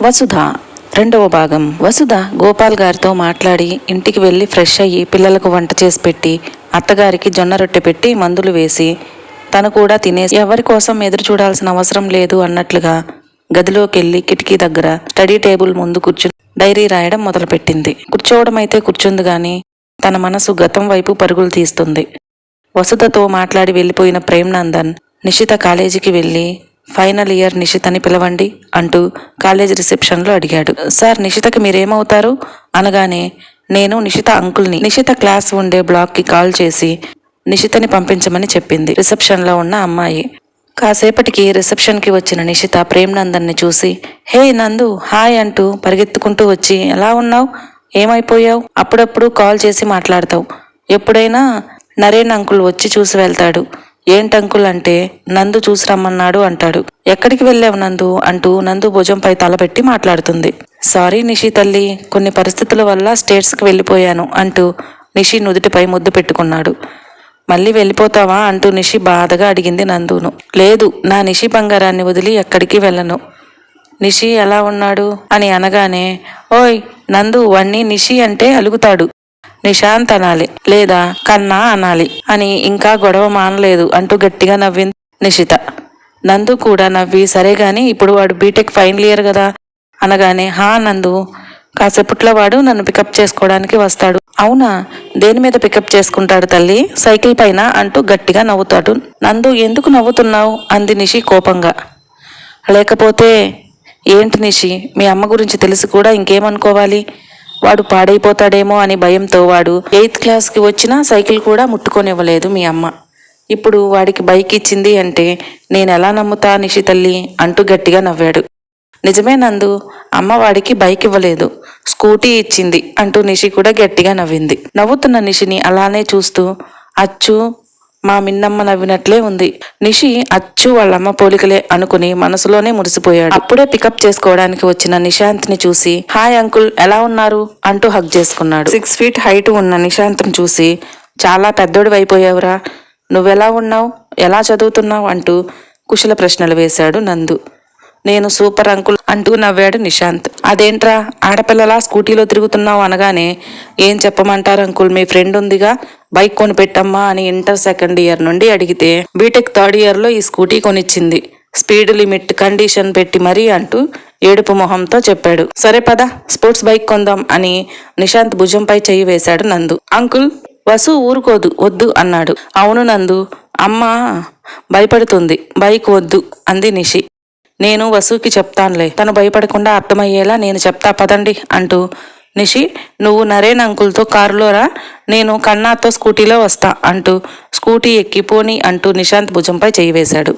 వసుధ రెండవ భాగం. వసుధ గోపాల్ గారితో మాట్లాడి ఇంటికి వెళ్ళి ఫ్రెష్ అయ్యి పిల్లలకు వంట చేసి పెట్టి అత్తగారికి జొన్న రొట్టె పెట్టి మందులు వేసి తను కూడా తినేసి ఎవరి కోసం ఎదురు చూడాల్సిన అవసరం లేదు అన్నట్లుగా గదిలోకి వెళ్ళి కిటికీ దగ్గర స్టడీ టేబుల్ ముందు కూర్చుని డైరీ రాయడం మొదలుపెట్టింది. కూర్చోవడం అయితే కూర్చుంది గాని తన మనసు గతం వైపు పరుగులు తీస్తుంది. వసుధతో మాట్లాడి వెళ్ళిపోయిన ప్రేమ్నందన్ నిషిత కాలేజీకి వెళ్ళి ఫైనల్ ఇయర్ నిషితని పిలవండి అంటూ కాలేజ్ రిసెప్షన్లో అడిగాడు. సార్ నిషితకి మీరేమవుతారు? అనగానే నేను నిషిత అంకుల్ని నిషిత క్లాస్ ఉండే బ్లాక్కి కాల్ చేసి నిషితని పంపించమని చెప్పింది. రిసెప్షన్లో ఉన్న అమ్మాయి కాసేపటికి రిసెప్షన్కి వచ్చిన నిషిత ప్రేమ్నందన్ని చూసి హే నందు హాయ్ అంటూ పరిగెత్తుకుంటూ వచ్చి ఎలా ఉన్నావు? ఏమైపోయావు? అప్పుడప్పుడు కాల్ చేసి మాట్లాడతావు. ఎప్పుడైనా నరేన్ అంకుల్ వచ్చి చూసి వెళ్తాడు. ఏంటంకుల్ అంటే? నందు చూసి రమ్మన్నాడు అంటాడు. ఎక్కడికి వెళ్ళావు నందు? అంటూ నందు భుజంపై తలపెట్టి మాట్లాడుతుంది. సారీ నిషి తల్లి కొన్ని పరిస్థితుల వల్ల స్టేట్స్కి వెళ్ళిపోయాను అంటూ నిషి నుదుటిపై ముద్దు పెట్టుకున్నాడు. మళ్ళీ వెళ్ళిపోతావా? అంటూ నిషి బాధగా అడిగింది నందును. లేదు నా నిషి బంగారాన్ని వదిలి ఎక్కడికి వెళ్ళను. నిషి ఎలా ఉన్నాడు? అని అనగానే ఓయ్ నందు వన్ని నిషి అంటే అలుగుతాడు. నిశాంత్ అనాలి లేదా కన్నా అనాలి. అని ఇంకా గొడవ మానలేదు అంటూ గట్టిగా నవ్వింది నిషిత. నందు కూడా నవ్వి సరే గాని ఇప్పుడు వాడు బీటెక్ ఫైనల్ ఇయర్ కదా అనగానే హా నందు కాసేపట్లో వాడు నన్ను పికప్ చేసుకోవడానికి వస్తాడు. అవునా? దేని మీద పికప్ చేసుకుంటాడు తల్లి? సైకిల్ పైన? అంటూ గట్టిగా నవ్వుతాడు. నందు ఎందుకు నవ్వుతున్నావు? అంది నిషి కోపంగా. లేకపోతే ఏంటి నిషి? మీ అమ్మ గురించి తెలిసి కూడా ఇంకేమనుకోవాలి? వాడు పాడైపోతాడేమో అని భయంతో వాడు ఎయిత్ క్లాస్కి వచ్చినా సైకిల్ కూడా ముట్టుకొనివ్వలేదు మీ అమ్మ. ఇప్పుడు వాడికి బైక్ ఇచ్చింది అంటే నేను ఎలా నమ్ముతా నిషి తల్లి అంటూ గట్టిగా నవ్వాడు. నిజమే నందు అమ్మ వాడికి బైక్ ఇవ్వలేదు స్కూటీ ఇచ్చింది అంటూ నిషి కూడా గట్టిగా నవ్వింది. నవ్వుతున్న నిషిని అలానే చూస్తూ అచ్చు మా మిన్నమ్మ నవ్వినట్లే ఉంది. నిషి అచ్చు వాళ్ళమ్మ పోలికలే అనుకుని మనసులోనే మురిసిపోయాడు. అప్పుడే పికప్ చేసుకోవడానికి వచ్చిన నిశాంత్ని చూసి హాయ్ అంకుల్ ఎలా ఉన్నారు? అంటూ హగ్ చేసుకున్నాడు. సిక్స్ ఫీట్ హైట్ ఉన్న నిశాంత్ని చూసి చాలా పెద్దోడు అయిపోయావురా. నువ్వెలా ఉన్నావు? ఎలా చదువుతున్నావు? అంటూ కుశల ప్రశ్నలు వేశాడు నందు. నేను సూపర్ అంకుల్ అంటూ నవ్వాడు నిశాంత్. అదేంట్రా ఆడపిల్లలా స్కూటీలో తిరుగుతున్నావు అనగానే ఏం చెప్పమంటారు అంకుల్? మీ ఫ్రెండ్ ఉందిగా. బైక్ కొని పెట్టమ్మా అని ఇంటర్ సెకండ్ ఇయర్ నుండి అడిగితే బీటెక్ థర్డ్ ఇయర్లో ఈ స్కూటీ కొనిచ్చింది. స్పీడ్ లిమిట్ కండిషన్ పెట్టి మరీ అంటూ ఏడుపు మొహంతో చెప్పాడు. సరే పద స్పోర్ట్స్ బైక్ కొందాం అని నిశాంత్ భుజంపై చెయ్యి వేశాడు నందు. అంకుల్ వసు ఊరుకోదు వద్దు అన్నాడు. అవును నందు. అమ్మ భయపడుతుంది. బైక్ వద్దు అంది నిషి. నేను వసుకి చెప్తానులే. తను భయపడకుండా అర్థమయ్యేలా నేను చెప్తా పదండి అంటూ నిషి నువ్వు నరేన్ అంకుల్తో కారులో రా నేను కన్నాతో స్కూటీలో వస్తా అంటూ స్కూటీ ఎక్కిపోని అంటూ నిశాంత్ భుజంపై చేయి వేశాడు.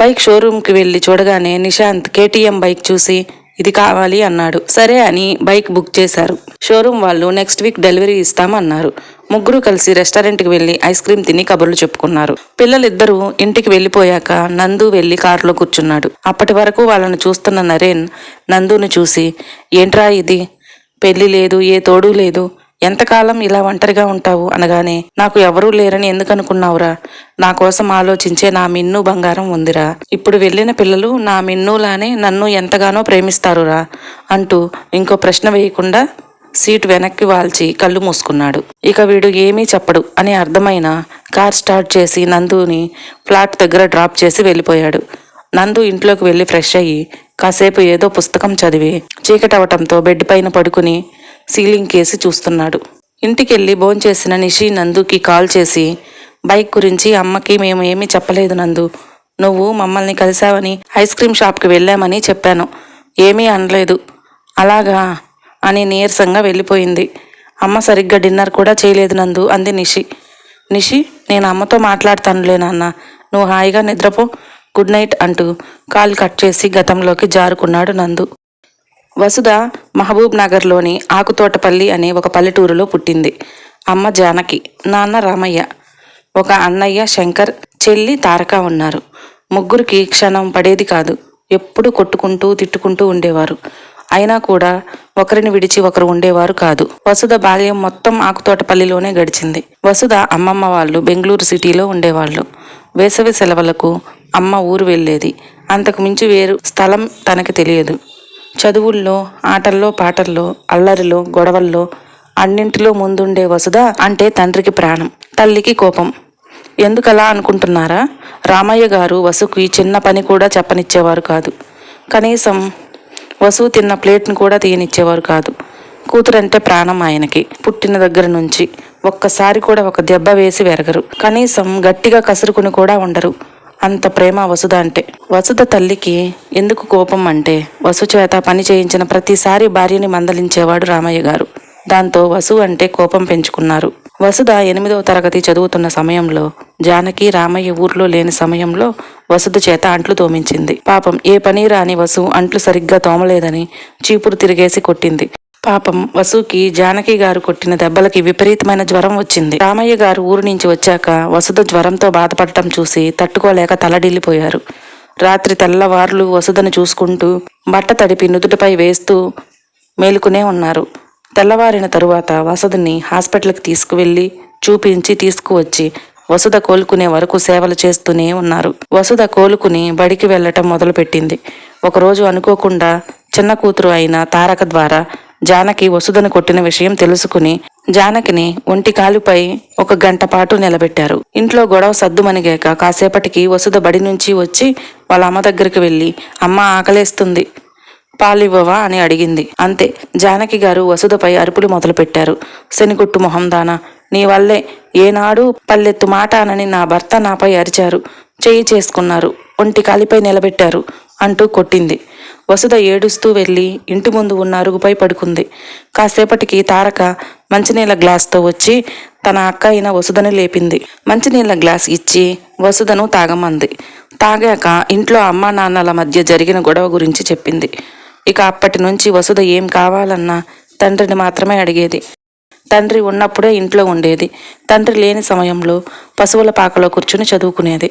బైక్ షోరూమ్కి వెళ్ళి చూడగానే నిశాంత్ కేటీఎం బైక్ చూసి ఇది కావాలి అన్నాడు. సరే అని బైక్ బుక్ చేశారు. షోరూమ్ వాళ్ళు నెక్స్ట్ వీక్ డెలివరీ ఇస్తామన్నారు. ముగ్గురు కలిసి రెస్టారెంట్కి వెళ్ళి ఐస్ క్రీమ్ తిని కబుర్లు చెప్పుకున్నారు. పిల్లలిద్దరూ ఇంటికి వెళ్ళిపోయాక నందు వెళ్ళి కారులో కూర్చున్నాడు. అప్పటి వరకు వాళ్ళను చూస్తున్న నరేన్ నందుని చూసి ఏంట్రా ఇది? పెళ్ళి లేదు ఏ తోడు లేదు. ఎంతకాలం ఇలా ఒంటరిగా ఉంటావు అనగానే నాకు ఎవరూ లేరని ఎందుకు అనుకున్నావురా? నా కోసం ఆలోచించే నా మిన్ను బంగారం ఉందిరా. ఇప్పుడు వెళ్ళిన పిల్లలు నా మిన్నులానే నన్ను ఎంతగానో ప్రేమిస్తారురా అంటూ ఇంకో ప్రశ్న వేయకుండా సీట్ వెనక్కి వాల్చి కళ్ళు మూసుకున్నాడు. ఇక వీడు ఏమీ చెప్పడు అని అర్థమైన కార్ స్టార్ట్ చేసి నందుని ఫ్లాట్ దగ్గర డ్రాప్ చేసి వెళ్ళిపోయాడు. నందు ఇంట్లోకి వెళ్ళి ఫ్రెష్ అయ్యి కాసేపు ఏదో పుస్తకం చదివి చీకటవటంతో బెడ్ పైన పడుకుని సీలింగ్ కేసి చూస్తున్నాడు. ఇంటికెళ్ళి భోంచేసిన నిషి నందుకి కాల్ చేసి బైక్ గురించి అమ్మకి మేము ఏమీ చెప్పలేదు నందు. నువ్వు మమ్మల్ని కలిసావని ఐస్ క్రీమ్ షాప్కి వెళ్ళామని చెప్పాను. ఏమీ అనలేదు. అలాగా? అని నీరసంగా వెళ్ళిపోయింది. అమ్మ సరిగ్గా డిన్నర్ కూడా చేయలేదు నందు అంది నిషి. నిషి నేను అమ్మతో మాట్లాడతానులే నాన్న. నువ్వు హాయిగా నిద్రపో. గుడ్ నైట్ అంటూ కాల్ కట్ చేసి గతంలోకి జారుకున్నాడు నందు. వసుధ మహబూబ్ నగర్లోని ఆకుతోటపల్లి అనే ఒక పల్లెటూరులో పుట్టింది. అమ్మ జానకి నాన్న రామయ్య ఒక అన్నయ్య శంకర్ చెల్లి తారక ఉన్నారు. ముగ్గురికి క్షణం పడేది కాదు ఎప్పుడు కొట్టుకుంటూ తిట్టుకుంటూ ఉండేవారు. అయినా కూడా ఒకరిని విడిచి ఒకరు ఉండేవారు కాదు. వసుధ బాల్యం మొత్తం ఆకుతోటపల్లిలోనే గడిచింది. వసుధ అమ్మమ్మ వాళ్ళు బెంగళూరు సిటీలో ఉండేవాళ్ళు. వేసవి సెలవులకు అమ్మ ఊరు వెళ్ళేది. అంతకు మించి వేరు స్థలం తనకి తెలియదు. చదువుల్లో ఆటల్లో పాటల్లో అల్లరిలో గొడవల్లో అన్నింటిలో ముందుండే వసుధ అంటే తండ్రికి ప్రాణం తల్లికి కోపం. ఎందుకలా అనుకుంటున్నారా? రామయ్య గారు వసుకి చిన్న పని కూడా చెప్పనిచ్చేవారు కాదు. కనీసం వసు తిన్న ప్లేట్ను కూడా తీయనిచ్చేవారు కాదు. కూతురంటే ప్రాణం ఆయనకి. పుట్టిన దగ్గర నుంచి ఒక్కసారి కూడా ఒక దెబ్బ వేసి వెరగరు. కనీసం గట్టిగా కసురుకుని కూడా ఉండరు. అంత ప్రేమ వసుధ అంటే. వసుధ తల్లికి ఎందుకు కోపం అంటే వసు చేత పని చేయించిన ప్రతిసారి భార్యని మందలించేవాడు రామయ్య గారు. దాంతో వసు అంటే కోపం పెంచుకున్నారు. వసుధ ఎనిమిదవ తరగతి చదువుతున్న సమయంలో జానకి రామయ్య ఊర్లో లేని సమయంలో వసుధ చేత అంట్లు తోమించింది. పాపం ఏ పని రాని వసు అంట్లు సరిగ్గా తోమలేదని చీపురు తిరిగేసి కొట్టింది. పాపం వసుకి జానకి గారు కొట్టిన దెబ్బలకి విపరీతమైన జ్వరం వచ్చింది. రామయ్య గారు ఊరు నుంచి వచ్చాక వసుధ జ్వరంతో బాధపడటం చూసి తట్టుకోలేక తలడిల్లిపోయారు. రాత్రి తెల్లవార్లు వసుధను చూసుకుంటూ బట్ట తడిపి నుదుటిపై వేస్తూ మేలుకునే ఉన్నారు. తెల్లవారిన తరువాత వసుధని హాస్పిటల్కి తీసుకువెళ్ళి చూపించి తీసుకువచ్చి వసుధ కోలుకునే వరకు సేవలు చేస్తూనే ఉన్నారు. వసుధ కోలుకుని బడికి వెళ్ళటం మొదలుపెట్టింది. ఒకరోజు అనుకోకుండా చిన్న కూతురు అయిన తారక ద్వారా జానకి వసుధను కొట్టిన విషయం తెలుసుకుని జానకిని ఒంటి కాలుపై ఒక గంట పాటు నిలబెట్టారు. ఇంట్లో గొడవ సద్దుమణిగాక కాసేపటికి వసుధ బడి నుంచి వచ్చి వాళ్ళ అమ్మ దగ్గరికి వెళ్ళి అమ్మ ఆకలేస్తుంది పాలివ్వవా అని అడిగింది. అంతే. జానకి గారు వసుధపై అరుపులు మొదలుపెట్టారు. శనిగుట్టు మొహం దానా. నీ వల్లే ఏనాడు పల్లెత్తు మాట అనని నా భర్త నాపై అరిచారు. చేయి చేసుకున్నారు. ఒంటి కాలిపై నిలబెట్టారు అంటూ కొట్టింది. వసుధ ఏడుస్తూ వెళ్ళి ఇంటి ముందు ఉన్న అరుగుపై పడుకుంది. కాసేపటికి తారక మంచినీళ్ళ గ్లాస్తో వచ్చి తన అక్క అయిన వసుధను లేపింది. మంచినీళ్ళ గ్లాస్ ఇచ్చి వసుధను తాగమంది. తాగాక ఇంట్లో అమ్మా నాన్నల మధ్య జరిగిన గొడవ గురించి చెప్పింది. ఇక అప్పటి నుంచి వసుధ ఏం కావాలన్నా తండ్రిని మాత్రమే అడిగేది. తండ్రి ఉన్నప్పుడే ఇంట్లో ఉండేది. తండ్రి లేని సమయంలో పశువుల పాకలో కూర్చుని చదువుకునేది.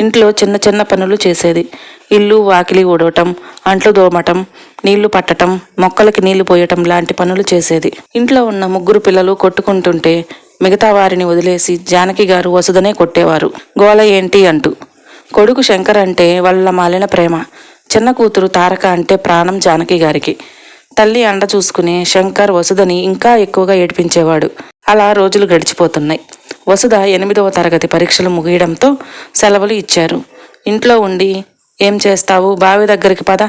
ఇంట్లో చిన్న చిన్న పనులు చేసేది. ఇల్లు వాకిలి ఊడవటం అంట్లు దోమటం నీళ్ళు పట్టటం మొక్కలకి నీళ్ళు పోయటం లాంటి పనులు చేసేది. ఇంట్లో ఉన్న ముగ్గురు పిల్లలు కొట్టుకుంటుంటే మిగతా వారిని వదిలేసి జానకి గారు వసుదనే కొట్టేవారు. గోల ఏంటి అంటూ. కొడుకు శంకర్ అంటే వాళ్ళ మాలిన ప్రేమ. చిన్న కూతురు తారక అంటే ప్రాణం జానకి గారికి. తల్లి అండ చూసుకుని శంకర్ వసుదని ఇంకా ఎక్కువగా ఏడిపించేవాడు. అలా రోజులు గడిచిపోతున్నాయి. వసుధ ఎనిమిదవ తరగతి పరీక్షలు ముగియడంతో సెలవులు ఇచ్చారు. ఇంట్లో ఉండి ఏం చేస్తావు? బావి దగ్గరికి పద.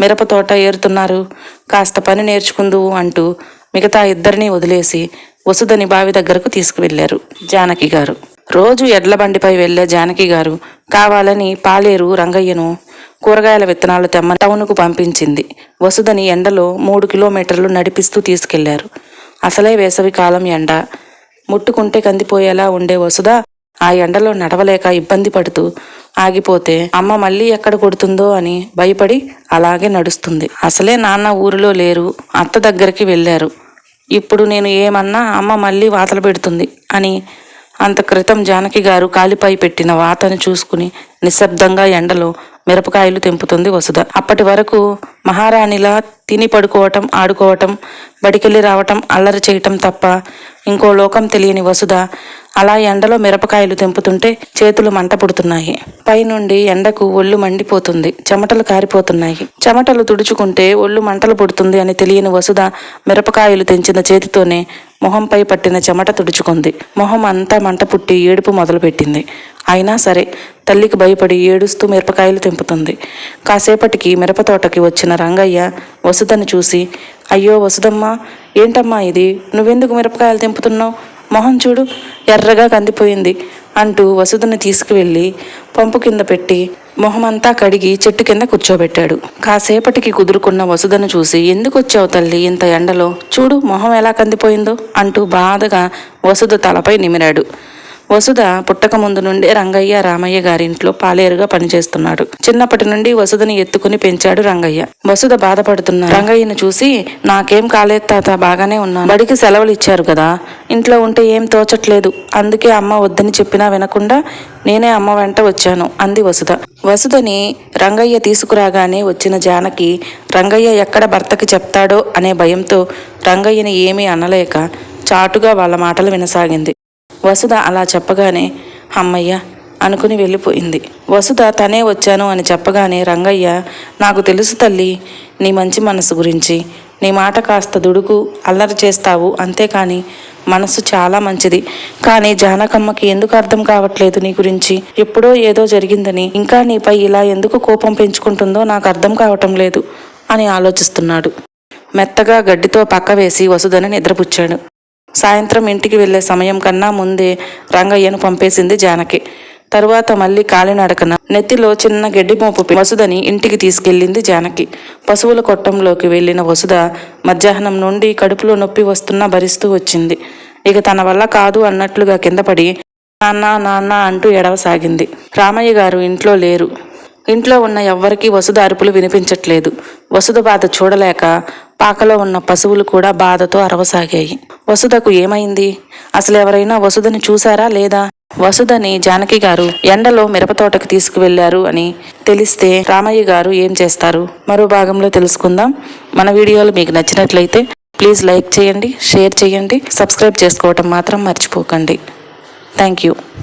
మిరప తోట ఏరుతున్నారు. కాస్త పని నేర్చుకుందువు అంటూ మిగతా ఇద్దరిని వదిలేసి వసుధని బావి దగ్గరకు తీసుకువెళ్ళారు జానకి గారు. రోజు ఎడ్ల బండిపై వెళ్ళే జానకి గారు కావాలని పాలేరు రంగయ్యను కూరగాయల విత్తనాలు తెమ్మ టౌన్కు పంపించింది. వసుధని ఎండలో మూడు కిలోమీటర్లు నడిపిస్తూ తీసుకెళ్ళారు. అసలే వేసవి కాలం ఎండ. ముట్టుకుంటే కందిపోయేలా ఉండే వసుధ ఆ ఎండలో నడవలేక ఇబ్బంది పడుతూ ఆగిపోతే అమ్మ మళ్ళీ ఎక్కడ కొడుతుందో అని భయపడి అలాగే నడుస్తుంది. అసలే నాన్న ఊరిలో లేరు అత్త దగ్గరికి వెళ్ళారు. ఇప్పుడు నేను ఏమన్నా అమ్మ మళ్ళీ వాతలు పెడుతుంది అని అంత క్రితం జానకి గారు కాలిపై పెట్టిన వాతను చూసుకుని నిశ్శబ్దంగా ఎండలో మిరపకాయలు తెంపుతుంది వసుధ. అప్పటి వరకు మహారాణిలా తిని పడుకోవటం ఆడుకోవటం బడికెళ్ళి రావటం అల్లరి చేయటం తప్ప ఇంకో లోకం తెలియని వసుధ అలా ఎండలో మిరపకాయలు తెంపుతుంటే చేతులు మంట పుడుతున్నాయి. పైనుండి ఎండకు ఒళ్ళు మండిపోతుంది. చెమటలు కారిపోతున్నాయి. చెమటలు తుడుచుకుంటే ఒళ్ళు మంటలు పుడుతుంది అని తెలియని వసుధ మిరపకాయలు తెంచిన చేతితోనే మొహంపై పట్టిన చెమట తుడుచుకుంది. మొహం అంతా మంట పుట్టి ఏడుపు మొదలుపెట్టింది. అయినా సరే తల్లికి భయపడి ఏడుస్తూ మిరపకాయలు తెంపుతుంది. కాసేపటికి మిరపతోటకి వచ్చిన రంగయ్య వసుధను చూసి అయ్యో వసుదమ్మా ఏంటమ్మా ఇది? నువ్వెందుకు మిరపకాయలు తెంపుతున్నావు? మొహం చూడు ఎర్రగా కందిపోయింది అంటూ వసుధను తీసుకువెళ్ళి పంపు కింద పెట్టి మొహమంతా కడిగి చెట్టు కింద కూర్చోబెట్టాడు. కాసేపటికి కుదురుకున్న వసుధను చూసి ఎందుకు వచ్చావు తల్లి ఇంత ఎండలో? చూడు మొహం ఎలా కందిపోయిందో అంటూ బాధగా వసుధ తలపై నిమిరాడు. వసుధ పుట్టక ముందు నుండే రంగయ్య రామయ్య గారింట్లో పాలేరుగా పనిచేస్తున్నాడు. చిన్నప్పటి నుండి వసుధని ఎత్తుకుని పెంచాడు రంగయ్య. వసుధ బాధపడుతున్న రంగయ్యను చూసి నాకేం కాలేదు తాత బాగానే ఉన్నాను. బడికి సెలవులు ఇచ్చారు కదా. ఇంట్లో ఉంటే ఏం తోచట్లేదు. అందుకే అమ్మ వద్దని చెప్పినా వినకుండా నేనే అమ్మ వెంట వచ్చాను అంది వసుధ. వసుధని రంగయ్య తీసుకురాగానే వచ్చిన జానకి రంగయ్య ఎక్కడ భర్తకి చెప్తాడో అనే భయంతో రంగయ్యని ఏమీ అనలేక చాటుగా వాళ్ళ మాటలు వినసాగింది. వసుధ అలా చెప్పగానే అమ్మయ్య అనుకుని వెళ్ళిపోయింది. వసుధ తనే వచ్చాను అని చెప్పగానే రంగయ్య నాకు తెలుసు తల్లి నీ మంచి మనసు గురించి. నీ మాట కాస్త దుడుకు అల్లరి చేస్తావు అంతేకాని మనసు చాలా మంచిది. కానీ జానకమ్మకి ఎందుకు అర్థం కావట్లేదు నీ గురించి? ఎప్పుడో ఏదో జరిగిందని. ఇంకా నీపై ఇలా ఎందుకు కోపం పెంచుకుంటుందో నాకు అర్థం కావటం లేదు అని ఆలోచిస్తున్నాడు. మెత్తగా గడ్డితో పక్క వేసి వసుధని నిద్రపుచ్చాడు. సాయంత్రం ఇంటికి వెళ్ళే సమయం కన్నా ముందే రంగయ్యను పంపేసింది జానకి. తరువాత మళ్ళీ కాలినడకన నెత్తిలో చిన్న గడ్డి మోపు వసుదని వసుధని ఇంటికి తీసుకెళ్ళింది జానకి. పశువుల కొట్టంలోకి వెళ్ళిన వసుధ మధ్యాహ్నం నుండి కడుపులో నొప్పి వస్తున్నా భరిస్తూ వచ్చింది. ఇక తన వల్ల కాదు అన్నట్లుగా కింద పడి నాన్న నాన్న అంటూ ఎడవసాగింది. రామయ్య గారు ఇంట్లో లేరు. ఇంట్లో ఉన్న ఎవ్వరికీ వసుధ అరుపులు వినిపించట్లేదు. వసుధ బాధ చూడలేక పాకలో ఉన్న పశువులు కూడా బాధతో అరవసాగాయి. వసుధకు ఏమైంది? అసలు ఎవరైనా వసుధని చూశారా లేదా? వసుధని జానకి గారు ఎండలో మిరపతోటకు తీసుకువెళ్ళారు అని తెలిస్తే రామయ్య గారు ఏం చేస్తారు? మరో భాగంలో తెలుసుకుందాం. మన వీడియోలు మీకు నచ్చినట్లయితే ప్లీజ్ లైక్ చేయండి షేర్ చేయండి సబ్స్క్రైబ్ చేసుకోవటం మాత్రం మర్చిపోకండి. Thank you.